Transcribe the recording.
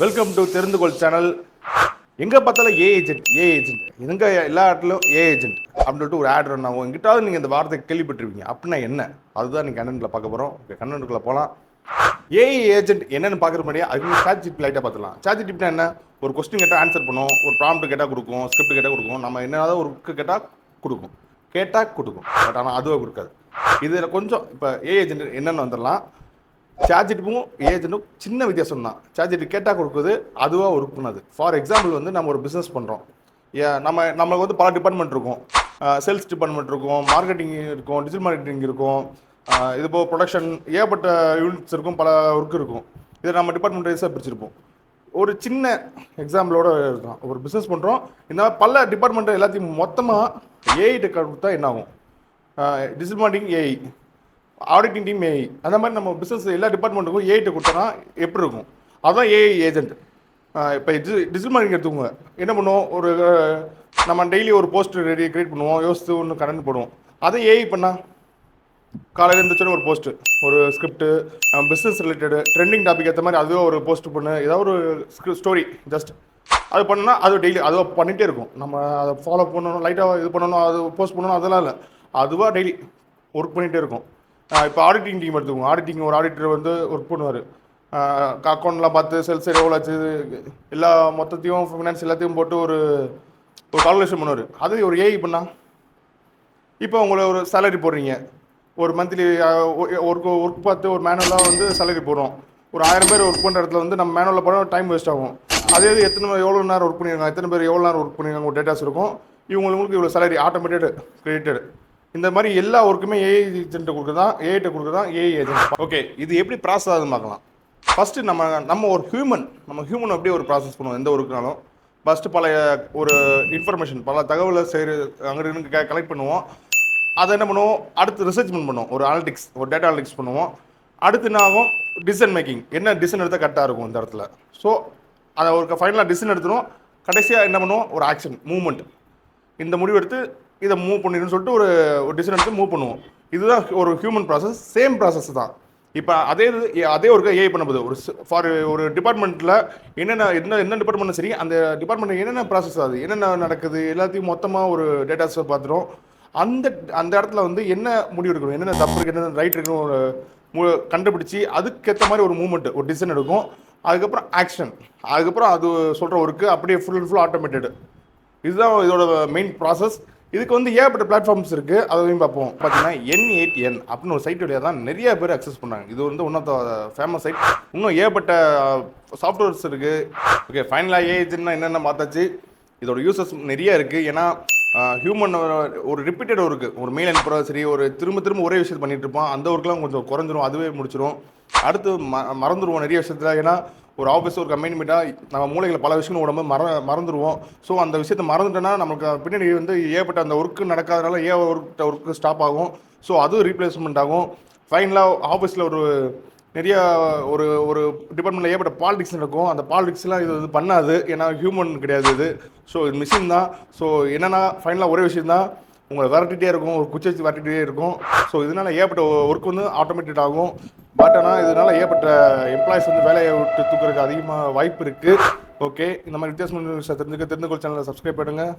Welcome to தெரிந்துகொள் channel எங்கே பார்த்தாலும் ஏ agent ஏ agent எங்க எல்லா இடத்துலையும் ஏ ஏஜென்ட் அப்படின்னு சொல்லிட்டு ஒரு ஆட் ரன் ஆகும். எங்கிட்டாவது நீங்கள் இந்த வார்த்தை கேள்விப்பட்டிருப்பீங்க. அப்படின்னா என்ன? அதுதான் நீங்கள் கண்டென்ட்டில் பார்க்க போகிறோம் ஓகே கண்டென்ட்டுக்குள்ளே போகலாம் ஏஐ ஏஜென்ட் என்னென்னு பார்க்குற மாதிரியே அது சாட் ஜிபி லைட்டாக பார்த்துலாம் சாட் ஜிபினா என்ன? ஒரு கொஸ்டின் கேட்டால் ஆன்சர் பண்ணும். ஒரு ப்ராம்ப்ட் கேட்டால் கொடுக்கும். ஸ்கிரிப்ட் கேட்டால் கொடுக்கும். நம்ம என்னதான் ஒரு புக்கு கேட்டால் கொடுக்கும். கேட்டால் கொடுக்கும். பட் ஆனால் அதுவே கொடுக்காது. இதில் கொஞ்சம் இப்போ ஏ ஏஜென்ட் என்னென்னு வந்துடலாம். சார்ஜிட்டும் ஏஜென்ட்டும் சின்ன வித்தியாசம் தான். சார்ஜெட் கேட்டால் கொடுக்குறது அதுவாக ஒர்க் பண்ணாது ஃபார் எக்ஸாம்பிள் வந்து நம்ம ஒரு பிஸ்னஸ் பண்ணுறோம் நம்ம நம்மளுக்கு வந்து பல டிபார்ட்மெண்ட் இருக்கும். சேல்ஸ் டிபார்ட்மெண்ட் இருக்கும் மார்க்கெட்டிங் இருக்கும் டிஜிட்டல் மார்க்கெட்டிங் இருக்கும். இது போக ப்ரொடக்ஷன் ஏகப்பட்ட யூனிட்ஸ் இருக்கும் பல ஒர்க் இருக்கும். இதை நம்ம டிபார்ட்மெண்ட் வைஸாக பிரிச்சிருப்போம். ஒரு சின்ன எக்ஸாம்பிளோட இருக்கலாம். ஒரு பிஸ்னஸ் பண்ணுறோம் இந்த மாதிரி பல டிபார்ட்மெண்ட்டை எல்லாத்தையும் மொத்தமாக ஏஐட்ட கொடுத்தா என்ன ஆகும் digital marketing AI auditing team AI அந்த மாதிரி நம்ம பிஸ்னஸ் எல்லா டிபார்ட்மெண்ட்டுக்கும் ஏஐட்ட கொடுத்தோன்னா எப்படி இருக்கும்? அதுதான் ஏஐ ஏஜென்ட் இப்போ டிஜிட்டல் மார்க்கெட்டிங் எடுத்துக்கோங்க. என்ன பண்ணுவோம்? ஒரு நம்ம டெய்லி ஒரு போஸ்ட் ரெடி கிரியேட் பண்ணுவோம். யோசித்து ஒன்று கரண்ட் போடுவோம். அதை ஏஐ பண்ணா? காலையில் இருந்துச்சுன்னு ஒரு போஸ்ட்டு ஒரு script business related trending topic ஏற்ற மாதிரி அதுவே ஒரு போஸ்ட் பண்ணு. ஏதாவது ஒரு ஸ்டோரி ஜஸ்ட் அது பண்ணனா அது டெய்லி அது பண்ணிகிட்டே இருக்கும். நம்ம அதை ஃபாலோ பண்ணணும் லைட்டாக இது பண்ணணும் அது போஸ்ட் பண்ணணும் அதெல்லாம் இல்லை. அதுவாக டெய்லி ஒர்க் பண்ணிகிட்டே இருக்கும். இப்போ ஆடிட்டிங் டீம் எடுத்துக்கோங்க. ஆடிட்டிங் ஒரு ஆடிட்டர் வந்து ஒர்க் பண்ணுவார். அக்கௌண்ட்லாம் பார்த்து செல்ஸ் எவ்வளோ ஆச்சு எல்லா மொத்தத்தையும் ஃபினான்ஸ் எல்லாத்தையும் போட்டு ஒரு ஒரு கால்குலேஷன் பண்ணுவார். அது ஒரு ஏஐ பண்ணா இப்போ உங்களை ஒரு சேலரி போடுறீங்க. ஒரு மந்த்லி ஒர்க் ஒர்க் பார்த்து ஒரு மேனுவலாக வந்து சேலரி போடுறோம். ஒரு ஆயிரம் பேர் ஒர்க் பண்ணுற இடத்துல வந்து நம்ம மேனுவலில் போனால் டைம் வேஸ்ட் ஆகும். அதே இது எத்தனை எவ்வளோ நேரம் ஒர்க் பண்ணியிருக்காங்க எத்தனை பேர் எவ்வளோ நேரம் ஒர்க் பண்ணியிருக்காங்க ஒரு டேட்டாஸ் இருக்கும். இவங்களுக்கு இவ்வளோ சேலரி ஆட்டோமேட்டட் கிரியேட்டட் இந்த மாதிரி எல்லா ஒர்க்குமே ஏஐ ஏஜென்ட்டை கொடுக்குறதான் ஏஐட்ட கொடுக்குறதான் ஏஐ ஏஜென்ட் ஓகே இது எப்படி ப்ராசஸ் ஆகுதுன்னு பார்க்கலாம். ஃபஸ்ட்டு நம்ம நம்ம ஒரு ஹியூமன் நம்ம ஹியூமன் அப்படியே ஒரு ப்ராசஸ் பண்ணுவோம் எந்த ஒர்க்குனாலும் ஃபஸ்ட்டு பல ஒரு இன்ஃபர்மேஷன் பல தகவலை செய்கிற அங்கே இருந்து கலெக்ட் பண்ணுவோம். அதை என்ன பண்ணுவோம்? அடுத்து ரிசர்ச்மெண்ட் பண்ணுவோம். ஒரு அனலிட்டிக்ஸ் ஒரு டேட்டா அனலிட்டிக்ஸ் பண்ணுவோம். அடுத்து என்ன ஆகும்? டிசிஷன் மேக்கிங் என்ன டிசிஷன் எடுத்தால் கரெக்டாக இருக்கும் இந்த இடத்துல. ஸோ அதை ஒரு ஃபைனலாக டிசிஷன் எடுத்துடும் கடைசியாக என்ன பண்ணுவோம்? ஒரு ஆக்ஷன் மூமெண்ட் இந்த முடிவு எடுத்து இதை மூவ் பண்ணிடுன்னு சொல்லிட்டு ஒரு ஒரு டிசிஷன் எடுத்து மூவ் பண்ணுவோம். இதுதான் ஒரு ஹியூமன் ப்ராசஸ் சேம் ப்ராசஸ் தான். இப்போ அதே இது அதே ஒரு ஏஐ பண்ண ஒரு ஃபார் ஒரு டிபார்ட்மெண்ட்டில் என்னென்ன என்ன என்ன டிபார்ட்மெண்ட் சரி அந்த டிபார்ட்மெண்ட் என்னென்ன ப்ராசஸ் ஆகுது என்னென்ன நடக்குது எல்லாத்தையும் மொத்தமாக ஒரு டேட்டாஸை பார்த்துரும் அந்த அந்த இடத்துல வந்து என்ன முடிவு எடுக்கணும் என்னென்ன தப்பு இருக்குது என்னென்ன ரைட் இருக்குன்னு ஒரு மு- கண்டுபிடிச்சி அதுக்கேற்ற மாதிரி ஒரு மூமெண்ட் ஒரு டிசிஷன் எடுக்கும். அதுக்கப்புறம் ஆக்ஷன் அதுக்கப்புறம் அது சொல்கிற ஒர்க்கு அப்படியே ஃபுல் அண்ட் ஃபுல் ஆட்டோமேட்டடு இதுதான் இதோட மெயின் ப்ராசஸ் இதுக்கு வந்து ஏகப்பட்ட பிளாட்ஃபார்ம்ஸ் இருக்குது அதையும் பார்ப்போம். பார்த்தீங்கன்னா என் எயிட் என் அப்படின்னு ஒரு சைட் வழியாக தான் நிறைய பேர் அக்சஸ் பண்ணாங்க இது வந்து one of the famous site இன்னும் ஏகப்பட்ட சாஃப்ட்வேர்ஸ் இருக்குது ஓகே ஃபைனலாக ஏஜென்ட்னா என்னென்ன பார்த்தாச்சு? இதோட யூசஸ் நிறைய இருக்குது ஏன்னா ஹியூமன் ஒரு ரிப்பீட்டட் ஒர்க்கு. ஒரு மெயில் அனுப்புறது சரி ஒரு திரும்ப திரும்ப ஒரே விஷயத்தை பண்ணிட்டு இருப்போம் அந்த ஒர்க்லாம் கொஞ்சம் குறைஞ்சிரும் அதுவே முடிச்சிடும் அடுத்து ம மறந்துடுவோம் நிறைய விஷயத்தில். ஏன்னா ஒரு ஆஃபீஸ் ஒரு கம்பெனி மீட்டாக நம்ம மூளைகளை பல விஷயங்கள் உடம்பு மற மறந்துடுவோம் ஸோ அந்த விஷயத்தை மறந்துட்டோன்னா நமக்கு பின்னாடி வந்து ஏற்பட்ட அந்த ஒர்க்கு நடக்காதனால ஏ ஒர்க் ஒர்க்கு ஸ்டாப் ஆகும். ஸோ அதுவும் ரீப்ளேஸ்மெண்ட் ஆகும். ஃபைனலாக ஆஃபீஸில் ஒரு நிறைய ஒரு ஒரு டிபார்ட்மெண்ட்டில் ஏற்பட்ட பாலிடிக்ஸ் நடக்கும். அந்த பாலிடிக்ஸ்லாம் இது இது பண்ணாது. ஏன்னா ஹியூமன் கிடையாது இது. ஸோ இது மிஷின் தான். ஸோ என்னென்னா ஃபைனலாக ஒரே விஷயம் தான். உங்களை விரட்டிகிட்டே இருக்கும். ஒரு குச்சி வச்சு விரட்டிகிட்டே இருக்கும். ஸோ இதனால் ஏற்பட்ட ஒர்க் வந்து ஆட்டோமேட்டட் ஆகும். பட் ஆனால் இதனால் ஏற்பட்ட எம்ப்ளாயிஸ் வந்து வேலையை விட்டு தூக்குறதுக்கு அதிகமாக வாய்ப்பு இருக்குது ஓகே இந்த மாதிரி வித்தியாசம் தெரிஞ்சுக்க தெரிந்து கொள் சேனலை சப்ஸ்கிரைப் பண்ணுங்கள்